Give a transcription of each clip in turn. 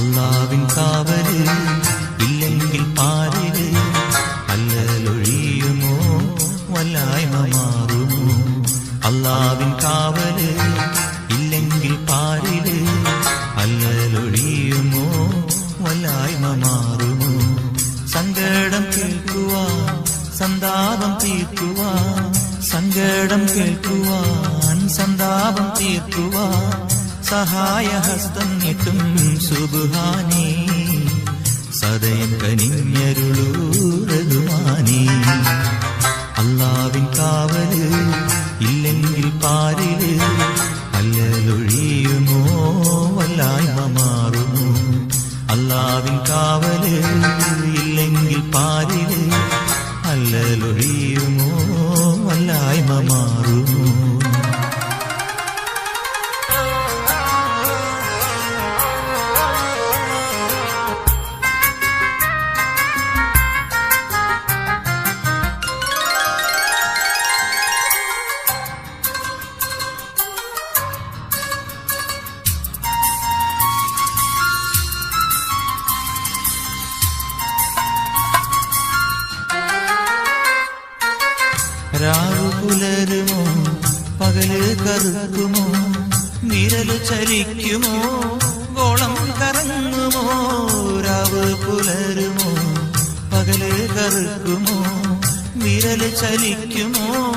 അല്ലാവിൻ കാവൽ ഇല്ലെങ്കിൽ പാരിൽ അല്ലലൊഴിയുമോ? വല്ലായ്മ മാറുമോ? അല്ലാവിൻ കാവൽ ഇല്ലെങ്കിൽ പാരിൽ അല്ലലൊഴിയുമോ? വല്ലായ്മ മാറുമോ? സങ്കടം കേൾക്കുവാൻ സന്താപം തീർക്കുവാൻ സങ്കടം കേൾക്കുവാൻ സന്താപം തീർക്കുവാൻ സഹായഹസ്തം നീട്ടും സുബുഹാനേ രാവു പുലരുമോ? പകൽ കറുക്കുമോ? നിരലു ചലിക്കുമോ? ഗോളം കറങ്ങുമോ? രാവ് പുലരുമോ? പകൽ കറുക്കുമോ? നിരൽ ചലിക്കുമോ?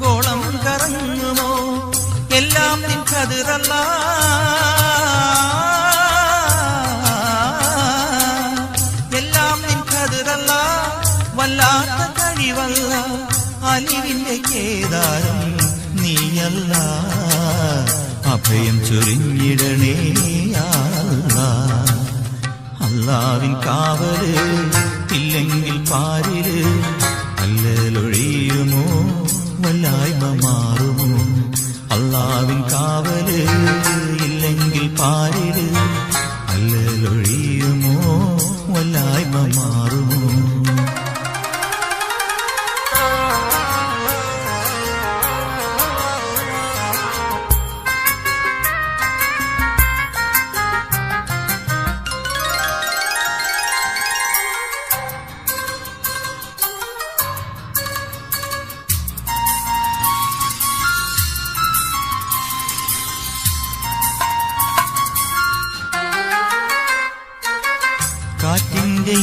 ഗോളം കറങ്ങുമോ? എല്ലാം നിൻ കതിറല്ല. കേദാരം നീയല്ല. അഭയം ചൊരിഞ്ഞിടണേ അല്ലാ. അല്ലാവിൻ കാവൽ ഇല്ലെങ്കിൽ പാരിൽ അല്ലലൊഴിയുമോ? വല്ലായ്മ മാറുമോ? അല്ലാവിൻ കാവൽ ഇല്ലെങ്കിൽ പാരിൽ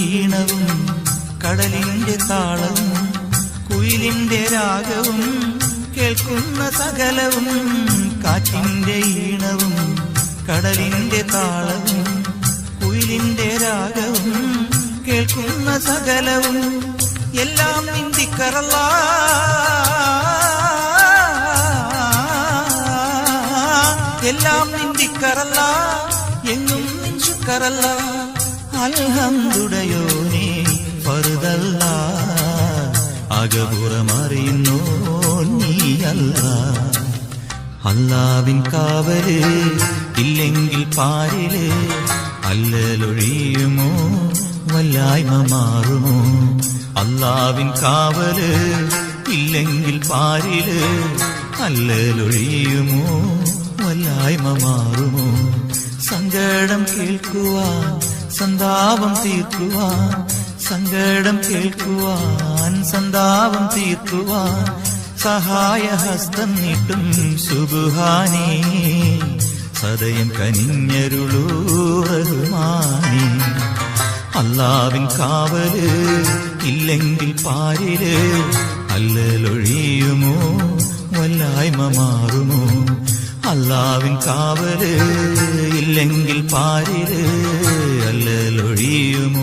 ഈണവും കടലിന്റെ താളവും കുയിലിന്റെ രാഗവും കേൾക്കുന്ന സകലവും കാറ്റിന്റെ ഈണവും കടലിന്റെ താളവും കുയിലിന്റെ രാഗവും കേൾക്കുന്ന സകലവും എല്ലാം നിന്ദിക്കറല്ല. എല്ലാം നിന്ദിക്കറല്ല. എങ്ങും നിഞ്ചുക്കറല്ല അൽഹന്തുടയോനേ പറുതല്ല അകപുറമറിയുന്നോ നീയല്ല. അല്ലാവിൻ കാവൽ ഇല്ലെങ്കിൽ പാരിൽ അല്ലലൊഴിയുമോ? വല്ലായ്മ മാറുമോ? അല്ലാവിൻ കാവൽ ഇല്ലെങ്കിൽ പാരിൽ അല്ലലൊഴിയുമോ? വല്ലായ്മ മാറുമോ? സങ്കടം കേൾക്കുവാൻ സന്താപം തീർക്കുവാൻ സങ്കടം കേൾക്കുവാൻ സന്താപം തീർക്കുവാൻ സഹായഹസ്തം നീട്ടും സുബുഹാനേ. സദയം കനിഞ്ഞരുളൂ റഹ്മാനേ അല്ലാവിൻ കാവൽ ഇല്ലെങ്കിൽ പാരിൽ അല്ലലൊഴിയുമോ? വല്ലായ്മ മാറുമോ? അല്ലാവിൻ കാവൽ ഇല്ലെങ്കിൽ പാരിൽ അല്ലലൊഴിയുമോ?